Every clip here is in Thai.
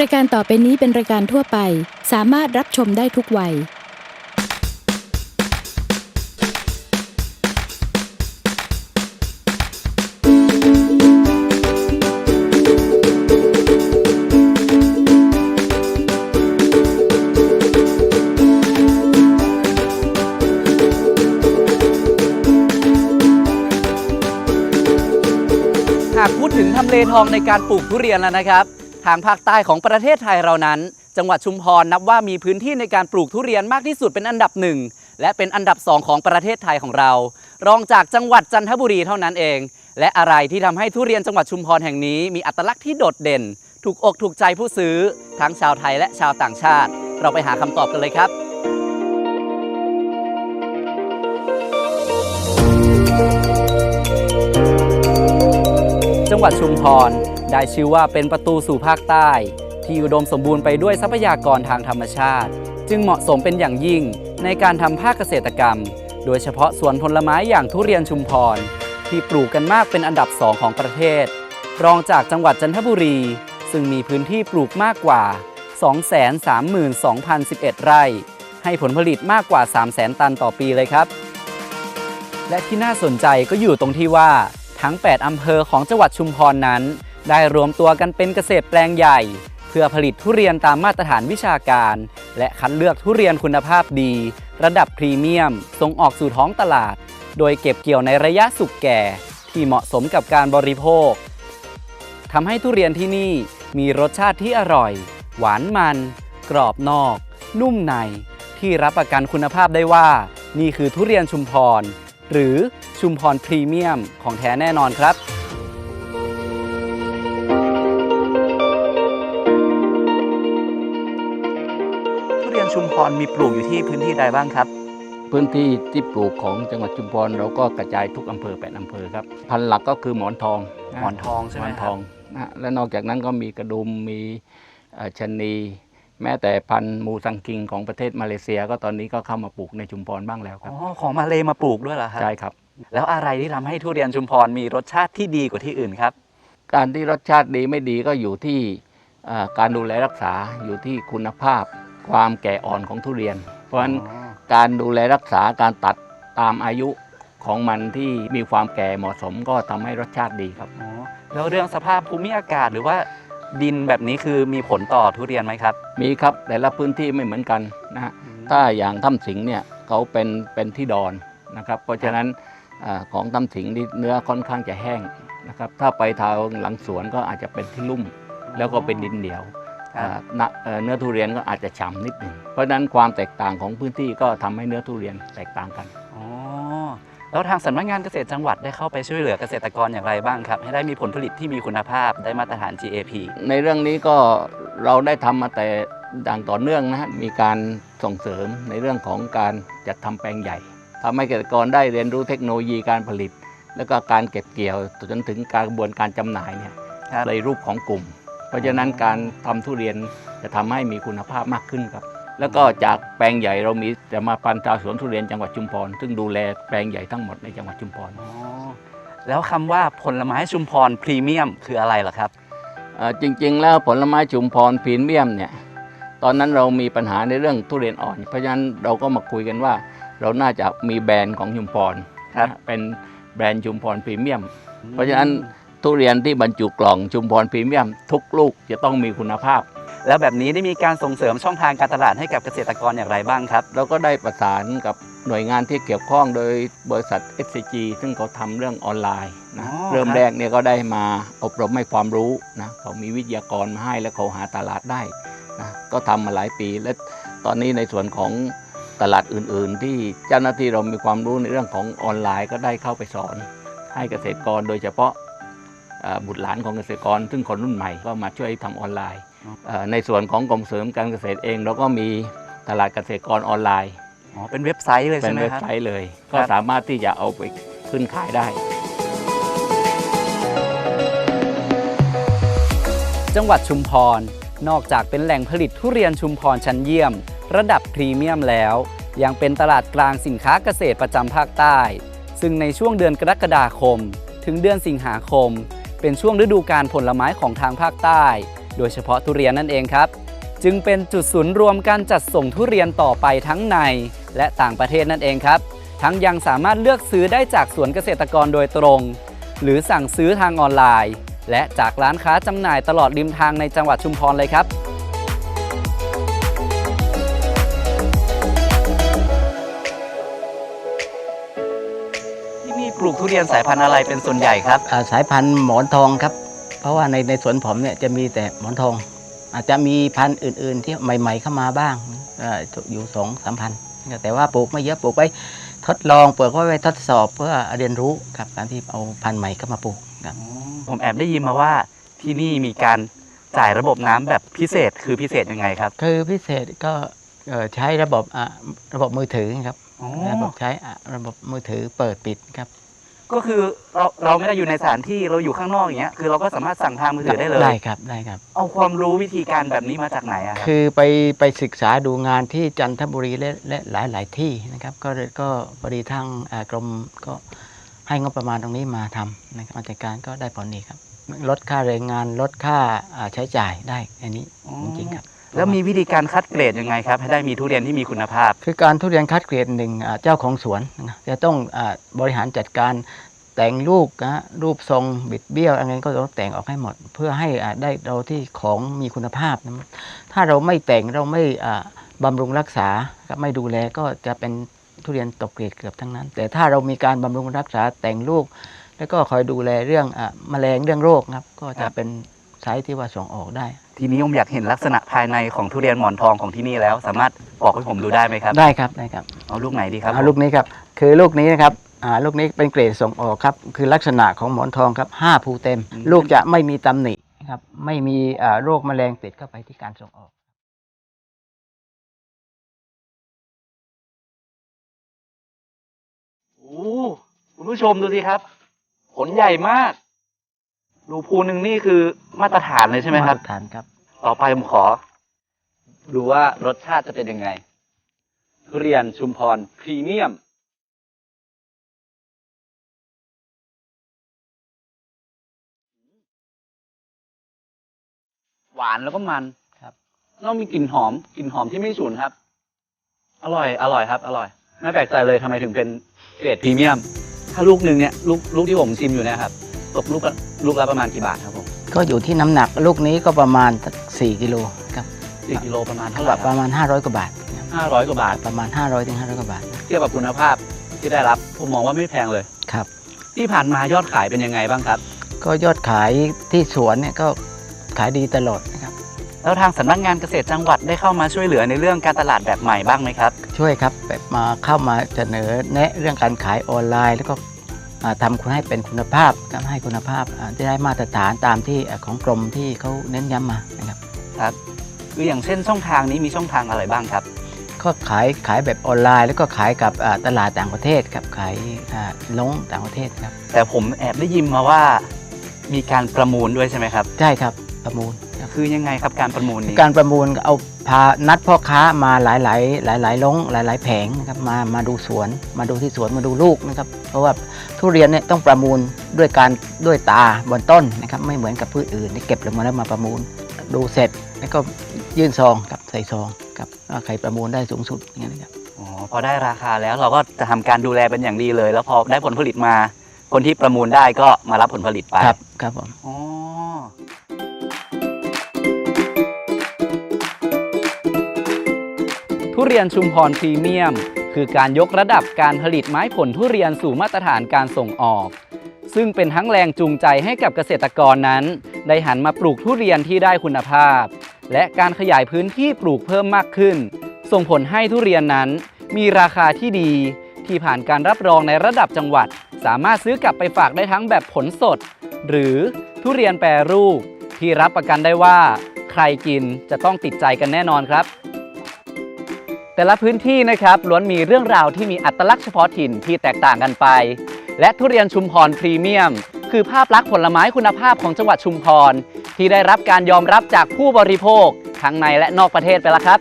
รายการต่อไปนี้เป็นรายการทั่วไป สามารถรับชมได้ทุกวัย หากพูดถึงทำเลทองในการปลูกทุเรียนแล้วนะครับ ทางภาคใต้ของประเทศไทยเรานั้น จังหวัดชุมพรนับว่ามีพื้นที่ในการปลูกทุเรียนมากที่สุดเป็นอันดับหนึ่งและเป็นอันดับสองของประเทศไทยของเรา รองจากจังหวัดจันทบุรีเท่านั้นเอง และอะไรที่ทำให้ทุเรียนจังหวัดชุมพรแห่งนี้มีอัตลักษณ์ที่โดดเด่น ถูกอกถูกใจผู้ซื้อ ทั้งชาวไทยและชาวต่างชาติ เราไปหาคำตอบกันเลยครับจังหวัดชุมพร ได้ชื่อว่าเป็นประตูสู่ภาคใต้ ที่อุดมสมบูรณ์ไปด้วยทรัพยากรทางธรรมชาติ จึงเหมาะสมเป็นอย่างยิ่งในการทำภาคเกษตรกรรม โดยเฉพาะสวนผลไม้อย่างทุเรียนชุมพร ที่ปลูกกันมากเป็นอันดับสองของประเทศ รองจากจังหวัดจันทบุรี ซึ่งมีพื้นที่ปลูกมากกว่า 232,011 ไร่ ให้ผลผลิตมากกว่า 300,000 ตันต่อปีเลยครับและที่น่าสนใจก็อยู่ตรงที่ว่าทั้ง 8 อำเภอของจังหวัดชุมพรนั้น ได้รวมตัวกันเป็นเกษตรแปลงใหญ่ เพื่อผลิตทุเรียนตามมาตรฐานวิชาการ และคัดเลือกทุเรียนคุณภาพดี ระดับพรีเมียม ส่งออกสู่ท้องตลาด โดยเก็บเกี่ยวในระยะสุกแก่ ที่เหมาะสมกับการบริโภคทำให้ทุเรียนที่นี่มีรสชาติที่อร่อย หวานมัน กรอบนอก นุ่มใน ที่รับประกันคุณภาพได้ว่า นี่คือทุเรียนชุมพร หรือชุมพรพรีเมียมของแท้แน่นอนครับ พรมีปลูกอยู่ที่พื้นที่ใดบ้างครับ พื้นที่ที่ปลูกของจังหวัดชุมพรเราก็กระจายทุกอำเภอแปดอำเภอครับพันธุ์หลักก็คือหมอนทองะหมอนทองใช่ไหมหมอนคทรับองนะและนอกจากนั้นก็มีกระดุมมีเอ่อชะนี แม้แต่พันธุ์มูซังกิงของประเทศมาเลเซีย ก็ตอนนี้ก็เข้ามาปลูกในชุมพรบ้างแล้วคอ๋รัอบของมาเลมาปลูกด้วยเหรอครับใช่ครับ แล้วอะไรที่ทำให้ทุเรียนชุมพรมีรสชาติที่ดีกว่าที่อื่นครับ การที่รสชาติดีไม่ดีก็อยู่ที่เอ่อการดูแลรักษาอยู่ที่คุณภาพ ความแก่อ่อนของทุเรียน เพราะฉะนั้นการดูแลรักษาการตัดตามอายุของมันที่มีความแก่เหมาะสมก็ทำให้รสชาติดีครับอ๋อแล้วเรื่องสภาพภูมิอากาศหรือว่าดินแบบนี้คือมีผลต่อทุเรียนไหมครับ มีครับแต่ละพื้นที่ไม่เหมือนกันนะฮะถ้าอย่างถ้ำสิงห์เนี่ยเขาเป็นเป็นที่ดอนนะครับ เพราะฉะนั้นอาของถ้ำสิงห์นี่เนื้อค่อนข้างจะแห้งนะครับ ถ้าไปทางหลังสวนก็อาจจะเป็นที่ลุ่ม แล้วก็เป็นดินเหนียวครับอ่านะ เอ่อเนื้อทุเรียนก็อาจจะฉ่ำนิดหนึ่งเพราะฉะนั้นความแตกต่างของพื้นที่ก็ทำให้เนื้อทุเรียนแตกต่างกันอ๋อแล้วทางสำนักงานเกษตรจังหวัดได้เข้าไปช่วยเหลือเกษตรกรอย่างไรบ้างครับ ให้ได้มีผลผลิตที่มีคุณภาพได้มาตรฐาน GAP ในเรื่องนี้ก็เราได้ทำมาแต่ดังต่อเนื่องนะฮะมีการส่งเสริมในเรื่องของการจัดทำแปลงใหญ่ทำให้เกษตรกรได้เรียนรู้เทคโนโลยีการผลิต แล้วก็การเก็บเกี่ยวจนถึงการกระบวนการจำหน่ายเนี่ยครับในรูปของกลุ่มเพ ราะฉะนั้นการทำทุเรียนจะทำให้มีคุณภาพมากขึ้นครับ แล้วก็จากแปลงใหญ่เรามีจะมาพันตราสวนทุเรียนจังหวัดชุมพร ซึ่งดูแลแปลงใหญ่ทั้งหมดในจังหวัดชุมพรอ๋อแล้วคำว่าผลไม้ชุมพรพรีเมียมคืออะไรล่ะครับเอ่อจริงๆ แล้วผลไม้ชุมพรพรีเมียมเนี่ยตอนนั้นเรามีปัญหาในเรื่องทุเรียนอ่อน เพราะฉะนั้นเราก็มาคุยกันว่า เราน่าจะมีแบรนด์ของชุมพรครับนะเป็นแบรนด์ชุมพรพรีเมียม เพราะฉะนั้น ทุเรียนที่บรรจุกล่องชุมพรพรีเมียมทุกลูกจะต้องมีคุณภาพ แล้วแบบนี้ได้มีการส่งเสริมช่องทางการตลาดให้กับเกษตรกรอย่างไรบ้างครับเราก็ได้ประสานกับหน่วยงานที่เกี่ยวข้องโดยบริษัท SCG ซึ่งเขาทำเรื่องออนไลน์นะอ๋อเริ่มครับแรกเนี่ยก็ได้มาอบรมให้ความรู้นะเขามีวิทยากรมาให้แล้วเขาหาตลาดได้นะก็ทำมาหลายปี และตอนนี้ในส่วนของตลาดอื่น ๆ ที่เจ้าหน้าที่เรามีความรู้ในเรื่องของออนไลน์ก็ได้เข้าไปสอน ให้เกษตรกรโดยเฉพาะเอ่อ บุตรหลานของเกษตรกร ซึ่งคนรุ่นใหม่ก็มาช่วยทำออนไลน์เอ่อในส่วนของกรมเสริมการเกษตรเองเราก็มีตลาดเกษตรกรออนไลน์อ๋อเป็นเว็บไซต์เลยเป็ใช่นไหมเว็บครับไซต์เลยครับก็สามารถที่จะเอาไปขึ้นขายได้ จังหวัดชุมพร นอกจากเป็นแหล่งผลิตทุเรียนชุมพรชั้นเยี่ยม ระดับพรีเมียมแล้ว ยังเป็นตลาดกลางสินค้าเกษตรประจำภาคใต้ ซึ่งในช่วงเดือนกรกฎาคม ถึงเดือนสิงหาคม เป็นช่วงฤดูการผลไม้ของทางภาคใต้ โดยเฉพาะทุเรียนนั่นเองครับ จึงเป็นจุดศูนย์รวมการจัดส่งทุเรียนต่อไปทั้งใน และต่างประเทศนั่นเองครับ ทั้งยังสามารถเลือกซื้อได้จากสวนเกษตรกรโดยตรง หรือสั่งซื้อทางออนไลน์ และจากร้านค้าจำหน่ายตลอดริมทางในจังหวัดชุมพรเลยครับ รียนสายพันธุ์อะไรเป็นส่วนใหญ่ครับ อ่าสายพันธุ์หมอนทองครับ เพราะว่าในในสวนผมเนี่ยจะมีแต่หมอนทอง อาจจะมีพันธุ์อื่น ๆ ที่ใหม่ ๆ เข้ามาบ้างอ่าอยู่สองสามพันธุ์แต่ว่าปลูกไม่เยอะปลูกไปทดลองปลูกไว้ไว้ทดสอบเพื่อเรียนรู้ครับการที่เอาพันธุ์ใหม่เข้ามาปลูกครับผมแอบได้ยินมาว่าที่นี่มีการจ่ายระบบน้ำแบบพิเศษคือพิเศษยังไงครับคือพิเศษก็เอ่อใช้ระบบอะระบบมือถือครับ ระบบใช้อะระบบมือถือเปิดปิดครับ ก็คือเราเราไม่ได้อยู่ในสถานที่เราอยู่ข้างนอกอย่างเงี้ยคือเราก็สามารถสั่งทางมือถือได้เลย ได้ครับได้ครับ เอาความรู้วิธีการแบบนี้มาจากไหนอะครับคือไปไปศึกษาดูงานที่จันทบุรีและและหลายหลายที่นะครับ ก็เลยก็พอดีทางอ่ากรมก็ให้งบประมาณตรงนี้มาทำนะครับมาจัดการก็ได้ผลดีครับ ลดค่าแรงงานลดค่าอ่าใช้จ่ายได้อันนี้จริงๆครับ แล้วมีวิธีการคัดเกรดยังไงครับ ให้ได้มีทุเรียนที่มีคุณภาพ คือการทุเรียนคัดเกรดหนึ่งอ่าเจ้าของสวนนะจะต้องอาบริหารจัดการแต่งลูกนะรูปทรงบิดเบี้ยวอะไรก็ต้องแต่งออกให้หมด เพื่อให้อ่าได้เราที่ของมีคุณภาพนะถ้าเราไม่แต่งเราไม่อ่าบำรุงรักษาก็ไม่ดูแลก็จะเป็นทุเรียนตกเกรดเกือบทั้งนั้น แต่ถ้าเรามีการบำรุงรักษาแต่งลูก แล้วก็คอยดูแลเรื่องอแมลงเรื่องโรคครับก็จะเป็น ไซส์ที่ว่าส่งออกได้ ทีนี้ผมอยากเห็นลักษณะภายในของทุเรียนหมอนทองของที่นี่แล้ว สามารถบอกให้ผมดูได้ไหมครับได้ครับได้ครับเอาลูกไหนดีครับอ่าลูกนี้ครับคือลูกนี้นะครับอ่าลูกนี้เป็นเกรดส่งออกครับคือลักษณะของหมอนทองครับห้าภูเต็ม ลูกจะไม่มีตำหนินะครับไม่มีอ่าโรคแมลงติดเข้าไปที่การส่งออกโอ้คุณผู้ชมดูสิครับ ผลใหญ่มาก ดูภูหนึ่งนี่คือมาตรฐานเลยใช่ไหมครับ มาตรฐานครับ ต่อไปผมขอ ดูว่ารสชาติจะเป็นยังไงทุเรียนชุมพรพรีเมียม หวานแล้วก็มันครับแล้วมีกลิ่นหอมกลิ่นหอมที่ไม่ฉุนครับ อร่อย อร่อยครับ อร่อยไม่แปลกใจเลยทำไมถึงเป็นเกรดพรีเมียม ถ้าลูกหนึ่งเนี่ย ลูกลูกที่ผมชิมอยู่เนะครับ ตกลูกละลูกละประมาณกี่บาทครับผมก็อยู่ที่น้ำหนักลูกนี้ก็ประมาณสักสี่กิโลครับสี่กิโลประมาณเท่าไหร่ประมาณ 500 กว่าบาทครับห้าร้อยกว่าบาท ประมาณ 500ถึง500 กว่าบาทเทียบกับคุณภาพที่ได้รับ ผมมองว่าไม่แพงเลย ครับ ที่ผ่านมายอดขายเป็นยังไงบ้างครับ ก็ยอดขายที่สวนเนี่ยก็ขายดีตลอดนะครับ แล้วทางสำนักงานเกษตรจังหวัดได้เข้ามาช่วยเหลือในเรื่องการตลาดแบบใหม่บ้างไหมครับ ช่วยครับแบบมาเข้ามาเสนอแนะเรื่องการขายออนไลน์ แล้วก็อ่า ทำคุณให้เป็นคุณภาพทำให้คุณภาพอ่าได้มาตรฐานตามที่อ่าของกรมที่เขาเน้นย้ำมานะครับครับคืออย่างเช่นช่องทางนี้มีช่องทางอะไรบ้างครับ ก็ขายขายแบบออนไลน์ แล้วก็ขายกับอ่าตลาดต่างประเทศครับขายอ่าลงต่างประเทศครับ แต่ผมแอบได้ยินมาว่ามีการประมูลด้วยใช่ไหมครับ ใช่ครับประมูลครับคือยังไงครับการประมูลนี้การประมูลเอา พานัดพ่อค้ามาหลายหลายหลายหลายๆลงหลายหลายๆแผงนะครับมามาดูสวน มาดูที่สวนมาดูลูกนะครับ เพราะว่าทุเรียนเนี่ยต้องประมูลด้วยการด้วยตาบนต้นนะครับ ไม่เหมือนกับพืชอื่นที่เก็บลงมาแล้วมาประมูล ดูเสร็จแล้วก็ยื่นซองกับใส่ซองกับว่าใครประมูลได้สูงสุดอย่างเงี้ยนะครับอ๋อพอได้ราคาแล้วเราก็จะทำการดูแลเป็นอย่างดีเลย แล้วพอได้ผลผลิตมา คนที่ประมูลได้ก็มารับผลผลิตไปครับครับผม อ๋อ ทุเรียนชุมพรพรีเมียม คือการยกระดับการผลิตไม้ผลทุเรียนสู่มาตรฐานการส่งออก ซึ่งเป็นทั้งแรงจูงใจให้กับเกษตรกรนั้น ได้หันมาปลูกทุเรียนที่ได้คุณภาพ และการขยายพื้นที่ปลูกเพิ่มมากขึ้น ส่งผลให้ทุเรียนนั้น มีราคาที่ดี ที่ผ่านการรับรองในระดับจังหวัด สามารถซื้อกลับไปฝากได้ทั้งแบบผลสด หรือทุเรียนแปรรูป ที่รับประกันได้ว่า ใครกินจะต้องติดใจกันแน่นอนครับ แต่ละพื้นที่นะครับล้วนมีเรื่องราวที่มีอัตลักษณ์เฉพาะถิ่นที่แตกต่างกันไป และทุเรียนชุมพรพรีเมียม คือภาพลักษณ์ผลไม้คุณภาพของจังหวัดชุมพร ที่ได้รับการยอมรับจากผู้บริโภค ทั้งในและนอกประเทศไปแล้วครับ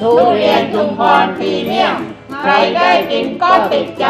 ทุเรียนชุมพรพรีเมียม ใครได้กินก็ติดใจ